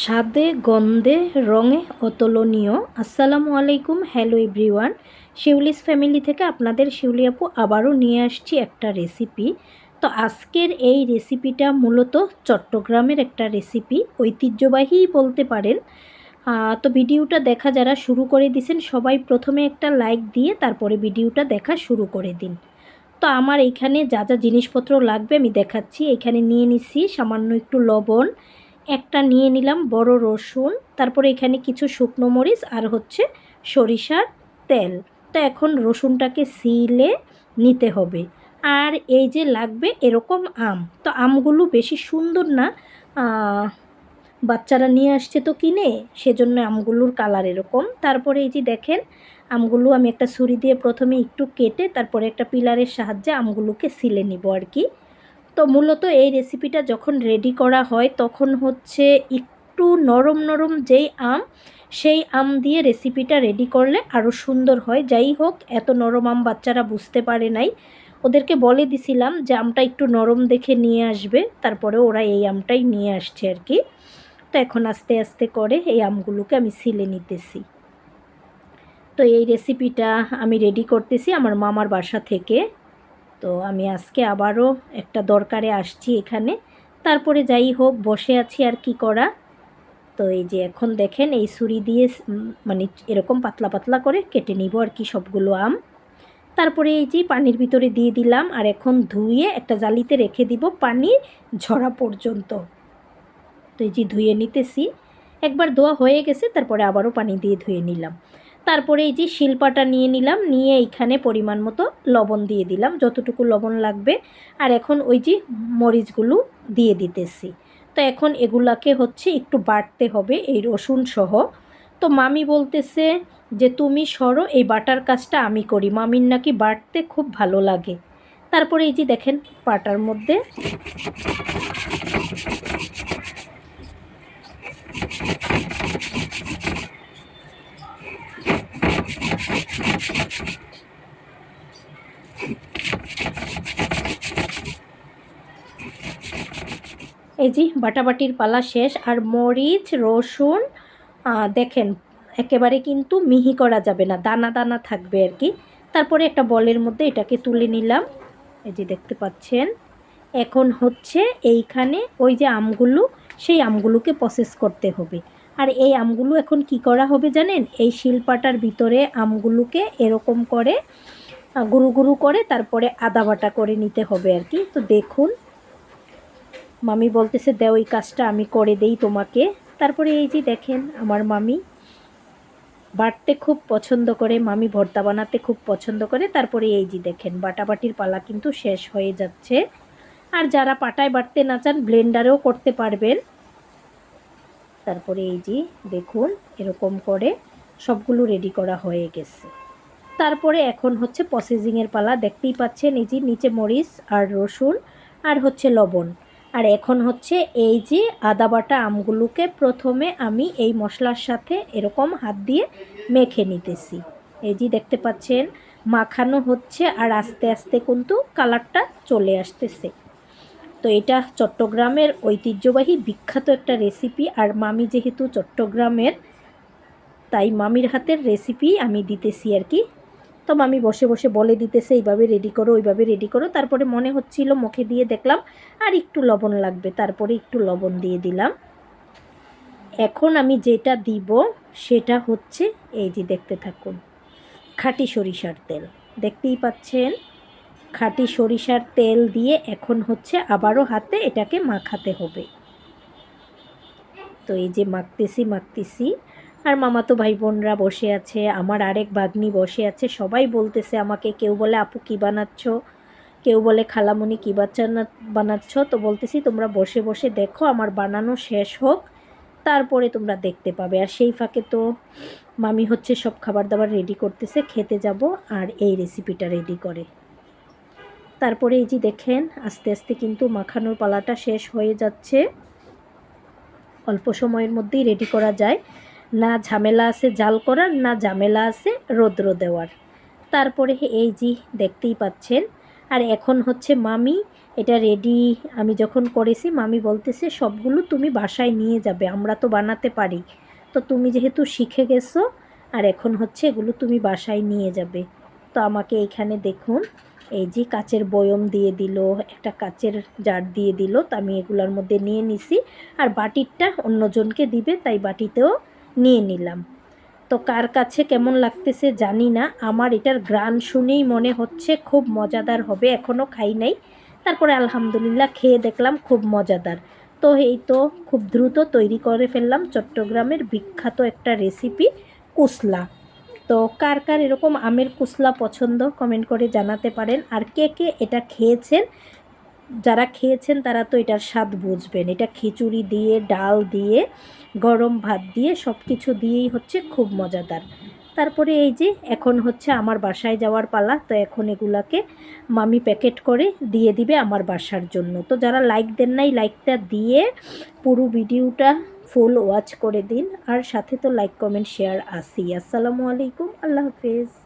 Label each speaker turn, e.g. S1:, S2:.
S1: স্বাদে, গন্ধে, রঙে অতুলনীয়। আসসালামু আলাইকুম, হ্যালো এভরিওয়ান। শিউলিস ফ্যামিলি থেকে আপনাদের শিউলি আপু আবারও নিয়ে আসছি একটা রেসিপি। তো আজকের এই রেসিপিটা মূলত চট্টগ্রামের একটা রেসিপি, ঐতিহ্যবাহী বলতে পারেন। তো ভিডিওটা দেখা যারা শুরু করে দিয়েছেন সবাই প্রথমে একটা লাইক দিয়ে তারপরে ভিডিওটা দেখা শুরু করে দিন। তো আমার এইখানে যা যা জিনিসপত্র লাগবে আমি দেখাচ্ছি। এখানে নিয়ে নিচ্ছি সামান্য একটু লবণ একটা নিয়ে নিলাম বড় রসুন, তারপরে এখানে কিছু শুকনো মরিচ আর হচ্ছে সরিষার তেল। তো এখন রসুনটাকে সিলে নিতে হবে। আর এই যে লাগবে এরকম আম। তো আমগুলো বেশি সুন্দর না বাচ্চারা নিয়ে আসছে তো কিনে, সেজন্য আমগুলোর কালার এরকম। তারপরে এই যে দেখেন, আমগুলো আমি একটা ছুরি দিয়ে প্রথমে একটু কেটে, তারপরে একটা পিলারের সাহায্যে আমগুলোকে সিলে নিব আর কি। তো মূলত এই রেসিপিটা যখন রেডি করা হয়, তখন হচ্ছে একটু নরম নরম যেই আম, সেই আম দিয়ে রেসিপিটা রেডি করলে আরও সুন্দর হয়। যাই হোক, এত নরম আম বাচ্চারা বুঝতে পারে নাই। ওদেরকে বলে দিছিলাম যে আমটা একটু নরম দেখে নিয়ে আসবে, তারপরে ওরা এই আমটাই নিয়ে আসছে আর কি। তো এখন আস্তে আস্তে করে এই আমগুলোকে আমি সিলে নিতেছি। তো এই রেসিপিটা আমি রেডি করতেছি আমার মামার বাসা থেকে। তো আমি আজকে আবারও একটা দরকারে আসছি এখানে। তারপরে যাই হোক, বসে আছি আর কি করা। তো এই যে এখন দেখেন, এই ছুরি দিয়ে মানে এরকম পাতলা পাতলা করে কেটে নিব আর কি সবগুলো আম। তারপরে এই যে পানির ভিতরে দিয়ে দিলাম আর এখন ধুয়ে একটা জালিতে রেখে দিব পানি ঝরা পর্যন্ত। তো এই যে ধুয়ে নিতেছি। একবার ধোয়া হয়ে গেছে, তারপরে আবারও পানি দিয়ে ধুয়ে নিলাম। তারপরে এই যে শিলপাটা নিয়ে নিলাম, নিয়ে এইখানে পরিমাণ মতো লবণ দিয়ে দিলাম, যতটুকু লবণ লাগবে। আর এখন ওই যে মরিচগুলো দিয়ে দিতেছি। তো এখন এগুলাকে হচ্ছে একটু বাটতে হবে, এই রসুন সহ। তো মামি বলতেছে যে, তুমি সরো, এই বাটার কাজটা আমি করি। মামির নাকি বাটতে খুব ভালো লাগে। তারপরে এই যে দেখেন পাটার মধ্যে এই যে বাটাবাটির পালা শেষ আর মরিচ, রসুন দেখেন, একেবারে কিন্তু মিহি করা যাবে না, দানা দানা থাকবে আর কি। তারপরে একটা বলের মধ্যে এটাকে তুলে নিলাম। এই যে দেখতে পাচ্ছেন, এখন হচ্ছে এইখানে ওই যে আমগুলো, সেই আমগুলোকে প্রসেস করতে হবে। আর এই আমগুলো এখন কি করা হবে জানেন? এই শিলপাটার ভিতরে আমগুলোকে এরকম করে গুরু গুরু করে তারপরে আদা বাটা করে নিতে হবে আর কি। তো দেখুন মামি বলতেছে, দেও, এই কাজটা আমি করে দেই তোমাকে। তারপরে এই যে দেখেন, আমার মামি বাটতে খুব পছন্দ করে, মামি ভর্তা বানাতে খুব পছন্দ করে। তারপরে এই যে দেখেন, বাটাবাটির পালা কিন্তু শেষ হয়ে যাচ্ছে। আর যারা পাটায় বাটতে না চান, ব্লেন্ডারেও করতে পারবেন। তারপরে এই যে দেখুন, এরকম করে সবগুলো রেডি করা হয়ে গেছে। তারপরে এখন হচ্ছে প্রসেসিংয়ের পালা, দেখতেই পাচ্ছেন, এই যে নিচে মরিচ আর রসুন আর হচ্ছে লবণ। আর এখন হচ্ছে এই যে আদা বাটা আমগুলোকে প্রথমে আমি এই মশলার সাথে এরকম হাত দিয়ে মেখে নিতেছি। এই যে দেখতে পাচ্ছেন, মাখানো হচ্ছে আর আস্তে আস্তে কিন্তু কালারটা চলে আসতেছে। তো এটা চট্টগ্রামের ঐতিহ্যবাহী বিখ্যাত একটা রেসিপি আর মামি যেহেতু চট্টগ্রামের, তাই মামির হাতের রেসিপি আমি দিতেছি আর কি। তো আমি বসে বসে বলে দিতেছে, এইভাবে রেডি করো, ওইভাবে রেডি করো। তারপরে মনে হচ্ছিল মুখে দিয়ে দেখলাম, আর একটু লবণ লাগবে। তারপরে একটু লবণ দিয়ে দিলাম। এখন আমি যেটা দিব সেটা হচ্ছে, এই যে দেখতে থাকুন, খাঁটি সরিষার তেল। দেখতেই পাচ্ছেন, খাঁটি সরিষার তেল দিয়ে এখন হচ্ছে আবারও হাতে এটাকে মাখাতে হবে। তো এই যে মাখতেছি মাখতেছি আর মামাতো ভাই বোনরা বসে আছে, আমার আরেক বাগনি বসে আছে, সবাই বলতেছে আমাকে, কেউ বলে, আপু কী বানাচ্ছ? কেউ বলে, খালামুনি কী বাচ্চা বানাচ্ছ? তো বলতেছি, তোমরা বসে বসে দেখো, আমার বানানো শেষ হোক, তারপরে তোমরা দেখতে পাবে। আর সেই ফাঁকে তো মামি হচ্ছে সব খাবার দাবার রেডি করতেছে, খেতে যাব, আর এই রেসিপিটা রেডি করে। তারপরে এই যে দেখেন, আস্তে আস্তে কিন্তু মাখানোর পালাটা শেষ হয়ে যাচ্ছে। অল্প সময়ের মধ্যেই রেডি করা যায়। না ঝামেলা আছে জাল করার, না ঝামেলা আছে রৌদ্র দেওয়ার। তারপরে এই যে দেখতেই পাচ্ছেন, আর এখন হচ্ছে মামি, এটা রেডি আমি যখন করেছি, মামি বলতেছে, সবগুলো তুমি বাসায় নিয়ে যাবে, আমরা তো বানাতে পারি। তো তুমি যেহেতু শিখে গেছো, আর এখন হচ্ছে এগুলো তুমি বাসায় নিয়ে যাবে। তো আমাকে এইখানে দেখুন, এই যে কাচের বয়ম দিয়ে দিল, একটা কাচের জার দিয়ে দিল, তো আমি এগুলোর মধ্যে নিয়ে নিছি। আর বাটিরটা অন্যজনকে দিবে, তাই বাটিতেও নিয়ে নিলাম। তো কার কাছে কেমন লাগতেছে জানি না, আমার এটার গ্রান শুনেই মনে হচ্ছে খুব মজাদার হবে এখনও খাই নাই। তারপরে আলহামদুলিল্লাহ খেয়ে দেখলাম খুব মজাদার। তো এই তো খুব দ্রুত তৈরি করে ফেললাম চট্টগ্রামের বিখ্যাত একটা রেসিপি, কুসলা। তো কার কার এরকম আমের কুসলা পছন্দ কমেন্ট করে জানাতে পারেন। আর কে কে এটা খেয়েছেন যারা খেয়েছেন তারা তো এটার স্বাদ বুঝবেন। এটা খিচুড়ি দিয়ে, ডাল দিয়ে, গরম ভাত দিয়ে সব কিছু দিয়েই হচ্ছে খুব মজাদার। তারপরে এই যে এখন হচ্ছে আমার বাসায় যাওয়ার পালা, তো এখন এগুলাকে মামি প্যাকেট করে দিয়ে দিবে আমার বাসার জন্য। তো যারা লাইক দেন নাই, লাইকটা দিয়ে পুরো ভিডিওটা ফুল ওয়াচ করে দিন। আর সাথে তো লাইক, কমেন্ট, শেয়ার আসি। আসসালামু আলাইকুম, আল্লাহ হাফেজ।